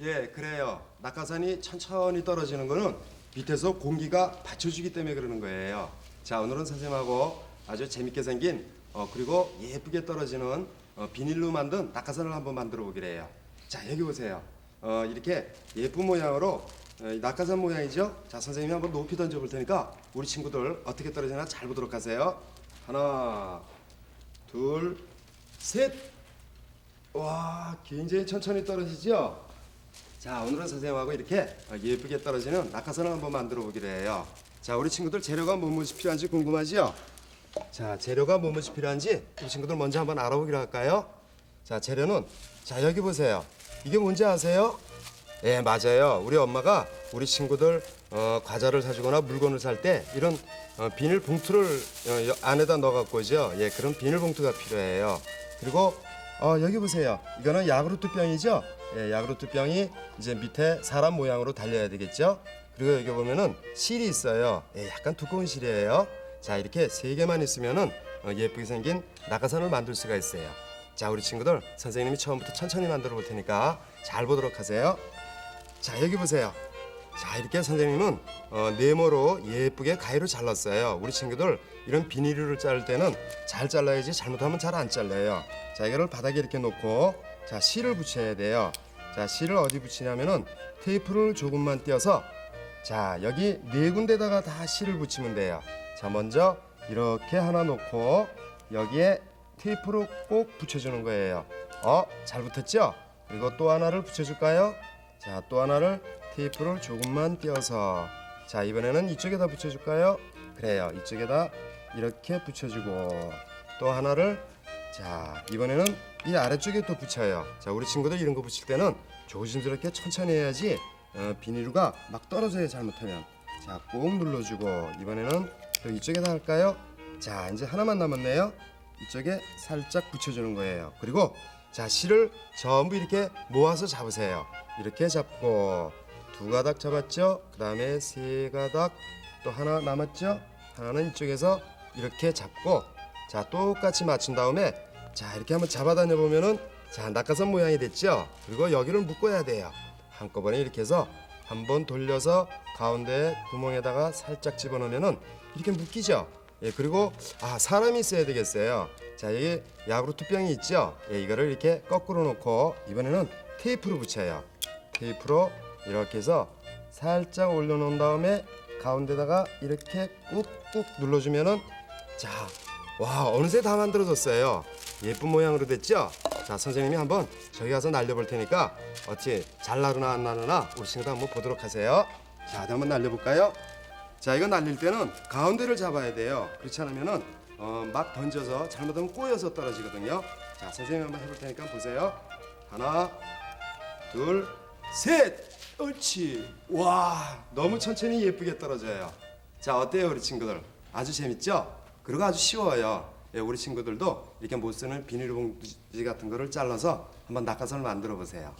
예, 그래요. 낙하산이 천천히 떨어지는 거는 밑에서 공기가 받쳐주기 때문에 그러는 거예요. 자, 오늘은 선생님하고 아주 재밌게 생긴 어, 그리고 예쁘게 떨어지는 어, 비닐로 만든 낙하산을 한번 만들어 보기로 해요. 자, 여기 보세요. 어, 이렇게 예쁜 모양으로 어, 이 낙하산 모양이죠? 자, 선생님이 한번 높이 던져 볼 테니까 우리 친구들 어떻게 떨어지나 잘 보도록 하세요. 하나, 둘, 셋. 와, 굉장히 천천히 떨어지죠? 자, 오늘은 선생님하고 이렇게 어, 예쁘게 떨어지는 낙하산을 한번 만들어 보기로 해요. 자, 우리 친구들 재료가 뭐뭐지 필요한지 궁금하지요? 자, 재료가 뭐뭐지 필요한지 우리 친구들 먼저 한번 알아보기로 할까요? 자, 재료는 자, 여기 보세요. 이게 뭔지 아세요? 예, 맞아요. 우리 엄마가 우리 친구들 어, 과자를 사주거나 물건을 살 때 이런 어, 비닐 봉투를 어, 여- 안에다 넣어갖고죠. 예, 그런 비닐 봉투가 필요해요. 그리고 어, 여기 보세요. 이거는 야구르트 병이죠. 예, 야구르트 병이 이제 밑에 사람 모양으로 달려야 되겠죠. 그리고 여기 보면은 실이 있어요. 예, 약간 두꺼운 실이에요. 자, 이렇게 세 개만 있으면은 어, 예쁘게 생긴 낙하산을 만들 수가 있어요. 자, 우리 친구들 선생님이 처음부터 천천히 만들어 볼 테니까 잘 보도록 하세요. 자 여기 보세요. 자 이렇게 선생님은 어, 네모로 예쁘게 가위로 잘랐어요. 우리 친구들 이런 비닐을 자를 때는 잘 잘라야지 잘못하면 잘 안 잘려요. 자 이거를 바닥에 이렇게 놓고 자 실을 붙여야 돼요. 자 실을 어디 붙이냐면은 테이프를 조금만 띄어서 자 여기 네 군데다가 다 실을 붙이면 돼요. 자 먼저 이렇게 하나 놓고 여기에 테이프로 꼭 붙여주는 거예요. 어 잘 붙었죠? 그리고 또 하나를 붙여줄까요? 자, 또 하나를 테이프를 조금만 띄어서 자, 이번에는 이쪽에다 붙여줄까요? 그래요. 이쪽에다 이렇게 붙여주고 또 하나를 자, 이번에는 이 아래쪽에 또 붙여요. 자, 우리 친구들 이런 거 붙일 때는 조심스럽게 천천히 해야지 어, 비닐루가 막 떨어져요. 잘못하면. 자, 꼭 눌러주고 이번에는 또 이쪽에다 할까요? 자, 이제 하나만 남았네요. 이쪽에 살짝 붙여주는 거예요. 그리고 자 실을 전부 이렇게 모아서 잡으세요. 이렇게 잡고 두 가닥 잡았죠. 그 다음에 세 가닥 또 하나 남았죠. 하나는 이쪽에서 이렇게 잡고 자 똑같이 맞춘 다음에 자 이렇게 한번 잡아다녀 보면은 자 낙하산 모양이 됐죠. 그리고 여기를 묶어야 돼요. 한꺼번에 이렇게 해서 한번 돌려서 가운데 구멍에다가 살짝 집어넣으면은 이렇게 묶이죠. 예, 그리고 아 사람이 있어야 되겠어요. 자 여기 야구르트 병이 있죠. 예, 이거를 이렇게 거꾸로 놓고 이번에는 테이프로 붙여요. 테이프로 이렇게 해서 살짝 올려놓은 다음에 가운데다가 이렇게 꾹꾹 눌러주면은 자, 와 어느새 다 만들어졌어요. 예쁜 모양으로 됐죠? 자 선생님이 한번 저기 가서 날려볼 테니까 어찌 잘 나르나 안 나르나 우리 친구들 한번 보도록 하세요. 자, 한번 날려볼까요? 자 이거 날릴 때는 가운데를 잡아야 돼요 그렇지 않으면은 어, 막 던져서 잘못하면 꼬여서 떨어지거든요 자 선생님 한번 해볼 테니까 보세요 하나 둘 셋 옳지. 와 너무 천천히 예쁘게 떨어져요. 자 어때요 우리 친구들? 아주 재밌죠? 그리고 아주 쉬워요. 예, 우리 친구들도 이렇게 못 쓰는 비닐봉지 같은 거를 잘라서 한번 낙하산을 만들어 보세요